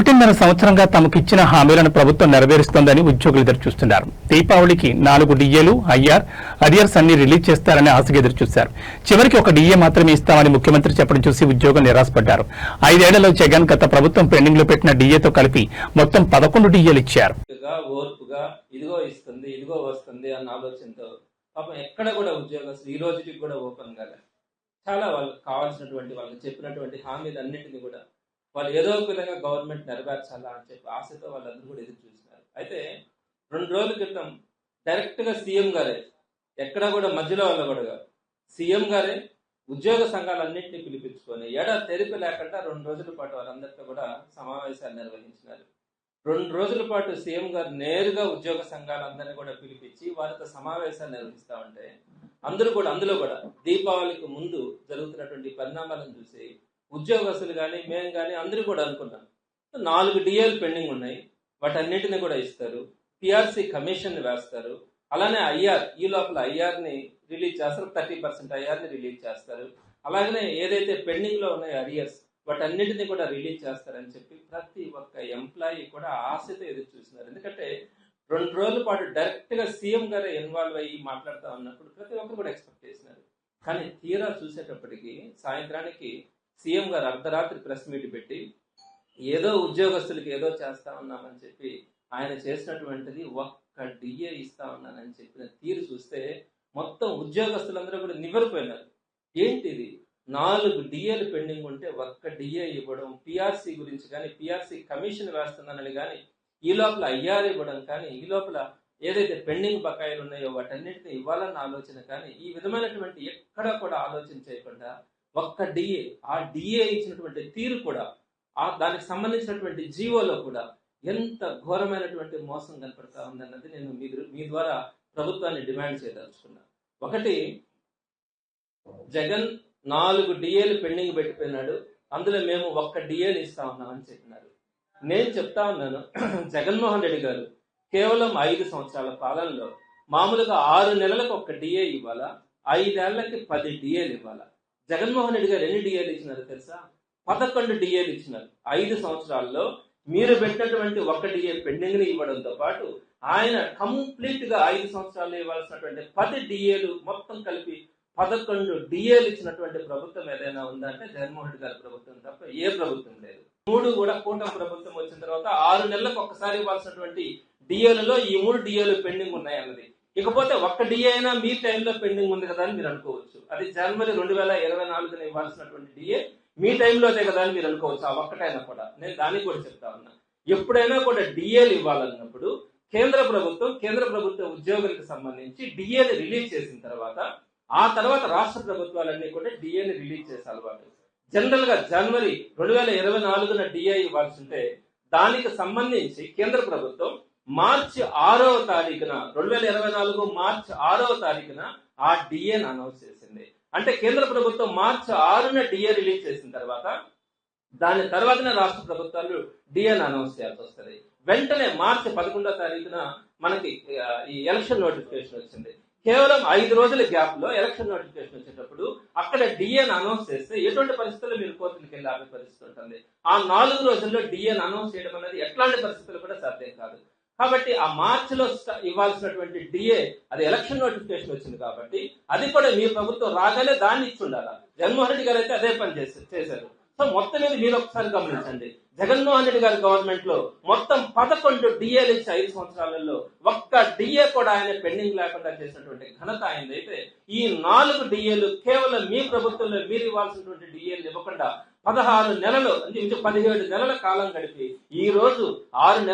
ఒకటిన్నర సంవత్సరంగా తమకిచ్చిన హామీలను ప్రభుత్వం నెరవేరుస్తోందని ఉద్యోగులు ఎదురుచూస్తున్నారు. దీపావళికి నాలుగు డిఏలు ఐఆర్ అరియర్స్ అన్ని రిలీజ్ చేస్తారని ఆశగా ఎదురుచూశారు. చివరికి ఒక డిఏ మాత్రమే ఇస్తామని ముఖ్యమంత్రి చెప్పడం చూసి ఉద్యోగులు నిరాశపడ్డారు. ఐదేళ్ళలో జగన్ గత ప్రభుత్వం పెండింగ్లో పెట్టిన డిఏతో కలిపి మొత్తం పదకొండు డిఏలు ఇచ్చారు. ఇదిగో ఇస్తుంది ఇదిగో వస్తుంది అన్న ఆలోచనతో పాపం ఎక్కడ కూడా ఉద్యోగస్తులు ఈ రోజుకి కూడా ఓపెన్ కాలే. చాలా వాళ్ళకి కావాల్సినటువంటి వాళ్ళకి చెప్పినటువంటి హామీలు అన్నింటినీ కూడా వాళ్ళు ఏదో ఒక విధంగా గవర్నమెంట్ నెరవేర్చాలా అని చెప్పి ఆశతో వాళ్ళందరూ కూడా ఎదురు చూస్తున్నారు అయితే రెండు రోజుల క్రితం డైరెక్ట్గా సీఎం గారే ఎక్కడ కూడా మధ్యలో వాళ్ళ కూడా సీఎం గారే ఉద్యోగ సంఘాలన్నింటినీ పిలిపించుకొని ఎడ తెరిపి లేకుండా రెండు రోజుల పాటు వాళ్ళందరితో కూడా సమావేశాలు నిర్వహించినారు. రెండు రోజుల పాటు సీఎం గారు నేరుగా ఉద్యోగ సంఘాలందరినీ కూడా పిలిపించి వారితో సమావేశాలు నిర్వహిస్తా ఉంటే అందరూ కూడా అందులో కూడా దీపావళికి ముందు జరుగుతున్నటువంటి పరిణామాలను చూసి ఉద్యోగస్తులు కానీ మేము కానీ అందరూ కూడా అనుకున్నాం నాలుగు డిఎల్ పెండింగ్ ఉన్నాయి. వాటన్నిటిని కూడా ఇస్తారు. పిఆర్సీ కమిషన్ వేస్తారు. అలానే ఐఆర్ ఈ లోపల ఐఆర్ని రిలీజ్ చేస్తారు. థర్టీ పర్సెంట్ ఐఆర్ని రిలీజ్ చేస్తారు. అలాగనే ఏదైతే పెండింగ్లో ఉన్నాయో అరియర్స్ వాటన్నిటిని కూడా రిలీజ్ చేస్తారని చెప్పి ప్రతి ఒక్క ఎంప్లాయీ కూడా ఆశతో ఎదురు చూస్తున్నారు ఎందుకంటే రెండు రోజుల పాటు డైరెక్ట్గా సీఎం గారు ఇన్వాల్వ్ అయ్యి మాట్లాడుతూ ఉన్నప్పుడు ప్రతి ఒక్కరు కూడా ఎక్స్పెక్ట్ చేసినారు. కానీ తీరా చూసేటప్పటికి సాయంత్రానికి సీఎం గారు అర్ధరాత్రి ప్రెస్ మీట్ పెట్టి ఏదో ఉద్యోగస్తులకి ఏదో చేస్తా ఉన్నామని చెప్పి ఆయన చేసినటువంటిది ఒక్క డిఏ ఇస్తా ఉన్నానని చెప్పిన తీరు చూస్తే మొత్తం ఉద్యోగస్తులందరూ కూడా నివ్వరిపోయినారు. ఏంటిది నాలుగు డిఏలు పెండింగ్ ఉంటే ఒక్క డిఏ ఇవ్వడం పిఆర్సీ గురించి కానీ పిఆర్సీ కమిషన్ వేస్తున్నానని కానీ ఈ లోపల ఐఆర్ ఇవ్వడం కానీ ఈ లోపల ఏదైతే పెండింగ్ బకాయిలు ఉన్నాయో వాటన్నిటిని ఇవ్వాలన్న ఆలోచన కానీ ఈ విధమైనటువంటి ఎక్కడా కూడా ఆలోచన చేయకుండా ఒక్క డిఏ ఆ డిఏ ఇచ్చినటువంటి తీరు కూడా ఆ దానికి సంబంధించినటువంటి జీవోలో కూడా ఎంత ఘోరమైనటువంటి మోసం కనపడతా ఉందన్నది నేను మీ మీ ద్వారా ప్రభుత్వాన్ని డిమాండ్ చేయదలుచుకున్నా. ఒకటి జగన్ నాలుగు డిఏలు పెండింగ్ పెట్టిపోయినాడు అందులో మేము ఒక్క డిఏని ఇస్తా ఉన్నామని చెప్పినారు. నేను చెప్తా ఉన్నాను జగన్మోహన్ రెడ్డి గారు కేవలం ఐదు సంవత్సరాల పాలనలో మామూలుగా ఆరు నెలలకు ఒక డిఏ ఇవ్వాలా ఐదేళ్ళకి పది డిఏలు ఇవ్వాలా? జగన్మోహన్ రెడ్డి గారు ఎన్ని డిఏలు ఇచ్చినారు తెలుసా? పదకొండు డిఏలు ఇచ్చినారు. ఐదు సంవత్సరాల్లో మీరు పెట్టినటువంటి ఒక డిఏ పెండింగ్ని ఇవ్వడంతో పాటు ఆయన కంప్లీట్గా ఐదు సంవత్సరాలు ఇవ్వాల్సినటువంటి పది డిఏలు మొత్తం కలిపి పదకొండు డిఏలు ఇచ్చినటువంటి ప్రభుత్వం ఏదైనా ఉందంటే జగన్మోహన్ రెడ్డి గారి ప్రభుత్వం తప్ప ఏ ప్రభుత్వం లేదు. మూడు కూడా కూటమి ప్రభుత్వం వచ్చిన తర్వాత ఆరు నెలలకు ఒక్కసారి ఇవ్వాల్సినటువంటి డిఏలలో ఈ మూడు డిఏలు పెండింగ్ ఉన్నాయి అన్నది ఇకపోతే ఒక్క డిఏ అయినా మీ టైంలో పెండింగ్ ఉంది కదా అని మీరు అనుకోవచ్చు. అది జనవరి రెండు వేల ఇరవై నాలుగున ఇవ్వాల్సినటువంటి డిఏ మీ టైంలోనే కదా అని మీరు అనుకోవచ్చు. ఆ ఒక్కటైనా కూడా. నేను దానికి కూడా చెప్తా ఉన్నా. ఎప్పుడైనా కూడా డిఏలు ఇవ్వాలన్నప్పుడు కేంద్ర ప్రభుత్వం కేంద్ర ప్రభుత్వ ఉద్యోగులకు సంబంధించి డిఏని రిలీజ్ చేసిన తర్వాత ఆ తర్వాత రాష్ట్ర ప్రభుత్వాలన్నీ కూడా డిఏని రిలీజ్ చేసే అలవాటు. జనరల్గా జనవరి రెండు వేల ఇరవై నాలుగున డిఏ ఇవ్వాల్సి ఉంటే దానికి సంబంధించి కేంద్ర ప్రభుత్వం మార్చి ఆరవ తారీఖున రెండు వేల ఇరవై నాలుగు మార్చి ఆరవ తారీఖున ఆ డిఏని అనౌన్స్ చేసింది. అంటే కేంద్ర ప్రభుత్వం మార్చి ఆరున డిఏ రిలీజ్ చేసిన తర్వాత దాని తర్వాతనే రాష్ట్ర ప్రభుత్వాలు డిఎన్ అనౌన్స్ చేయాల్సి వస్తుంది. వెంటనే మార్చి పదకొండో తారీఖున మనకి ఈ ఎలక్షన్ నోటిఫికేషన్ వచ్చింది. కేవలం ఐదు రోజుల గ్యాప్లో ఎలక్షన్ నోటిఫికేషన్ వచ్చేటప్పుడు అక్కడ డిఎన్ అనౌన్స్ చేస్తే ఎటువంటి పరిస్థితుల్లో మీరు కోర్టులకు వెళ్ళి ఆపే పరిస్థితి ఉంటుంది. ఆ నాలుగు రోజుల్లో డిఎన్ అనౌన్స్ చేయడం అనేది ఎట్లాంటి పరిస్థితులు కూడా సాధ్యం కాదు. కాబట్టి ఆ మార్చిలో ఇవ్వాల్సినటువంటి డిఏ అది ఎలక్షన్ నోటిఫికేషన్ వచ్చింది కాబట్టి అది కూడా మీ ప్రభుత్వం రాగానే దాన్ని ఇచ్చి ఉండాలి? జగన్మోహన్ రెడ్డి గారు అయితే అదే పని చేశారు చేశారు. సో మొత్తం మీద మీరు ఒకసారి గమనించండి. జగన్మోహన్ రెడ్డి గారి గవర్నమెంట్లో మొత్తం పదకొండు డిఏలు ఇచ్చి ఐదు సంవత్సరాలలో ఒక్క డిఏ కూడా ఆయన పెండింగ్ లేకుండా చేసినటువంటి ఘనత ఆయనది అయితే ఈ నాలుగు డిఏలు కేవలం మీ ప్రభుత్వంలో మీరు ఇవ్వాల్సినటువంటి డిఏలు ఇవ్వకుండా పదహారు నెలలు అంటే పదిహేడు నెలల కాలం గడిపి ఈ రోజు ఆరు నెలల